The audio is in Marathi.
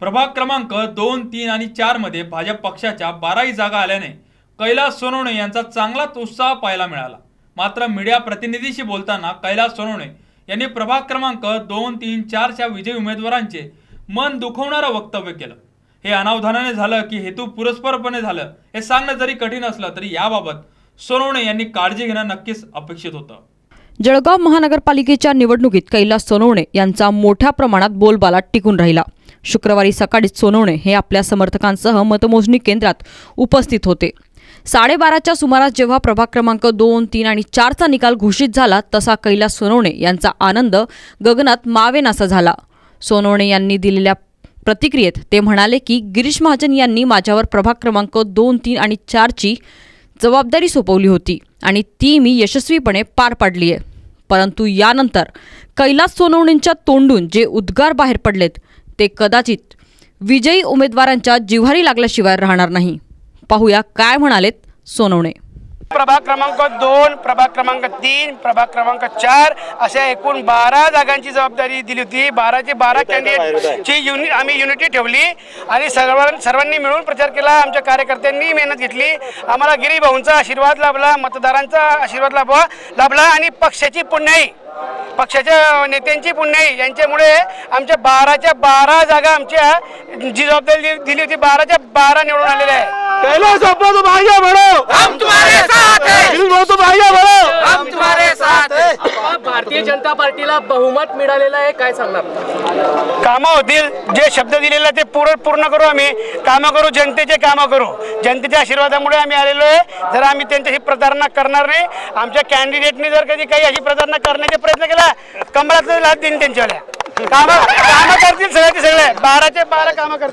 प्रभाग क्रमांक दोन तीन आणि चारमध्ये भाजप पक्षाच्या बाराही जागा आल्याने कैलास सोनवणे यांचा चांगलाच उत्साह पाहायला मिळाला. मात्र मीडिया प्रतिनिधीशी बोलताना कैलास सोनवणे यांनी प्रभाग क्रमांक दोन तीन चारच्या विजयी उमेदवारांचे मन दुखवणारं वक्तव्य केलं. हे अनावधानाने झालं की हेतू पुरस्परपणे झालं हे सांगणं जरी कठीण असलं तरी याबाबत सोनवणे यांनी काळजी घेणं नक्कीच अपेक्षित होतं. जळगाव महानगरपालिकेच्या निवडणुकीत कैलास सोनवणे यांचा मोठ्या प्रमाणात बोलबाला टिकून राहिला. शुक्रवारी सकाळीच सोनवणे हे आपल्या समर्थकांसह मतमोजणी केंद्रात उपस्थित होते. साडेबाराच्या सुमारास जेव्हा प्रभाग क्रमांक दोन तीन आणि चारचा निकाल घोषित झाला तसा कैलास सोनवणे यांचा आनंद गगनात मावेनासा झाला. सोनवणे यांनी दिलेल्या प्रतिक्रियेत ते म्हणाले की गिरीश महाजन यांनी माझ्यावर प्रभाग क्रमांक दोन तीन आणि चारची जबाबदारी सोपवली होती आणि ती मी यशस्वीपणे पार पाडली आहे परंतु यानंतर कैलास सोनवणेंच्या तोंडून जे उद्गार बाहेर पडलेत ते कदाचित विजयी उमेदवारांच्या जिव्हारी लागल्याशिवाय राहणार नाही. पाहूया काय म्हणालेत सोनवणे. प्रभाग क्रमांक दोन प्रभाग क्रमांक तीन प्रभाग क्रमांक चार अशा एकूण बारा जागांची जबाबदारी दिली होती. बाराचे बारा कॅन्डिडेटची युनि आम्ही युनिटी ठेवली आणि सर्व सर्वांनी मिळून प्रचार केला. आमच्या कार्यकर्त्यांनी मेहनत घेतली. आम्हाला गिरी भाऊंचा आशीर्वाद लाभला मतदारांचा आशीर्वाद लाभला लाभला आणि पक्षाची पुण्याई पक्षाच्या नेत्यांची पुण्याई यांच्यामुळे आमच्या बाराच्या बारा जागा आमच्या जी जबाबदारी दिली- होती बाराच्या बारा निवडून आलेल्या आहे कैलाश अब्बा तुम जनता पार्टीला बहुमत मिळालेलं आहे काय सांगणार? कामं होतील जे शब्द दिलेला ते पूर्ण पूर्ण करू आम्ही. कामं करू जनतेचे कामं करू. जनतेच्या आशीर्वादामुळे आम्ही आलेलो आहे. जर आम्ही त्यांच्याशी प्रतारणा करणार नाही आमच्या कॅन्डिडेटने जर कधी काही अशी प्रतारणा करण्याचा प्रयत्न केला कमळात लाभ देईन त्यांच्यावाल्या. कामं कामं करतील सगळे ते सगळे. बाराचे बारा कामं करतील.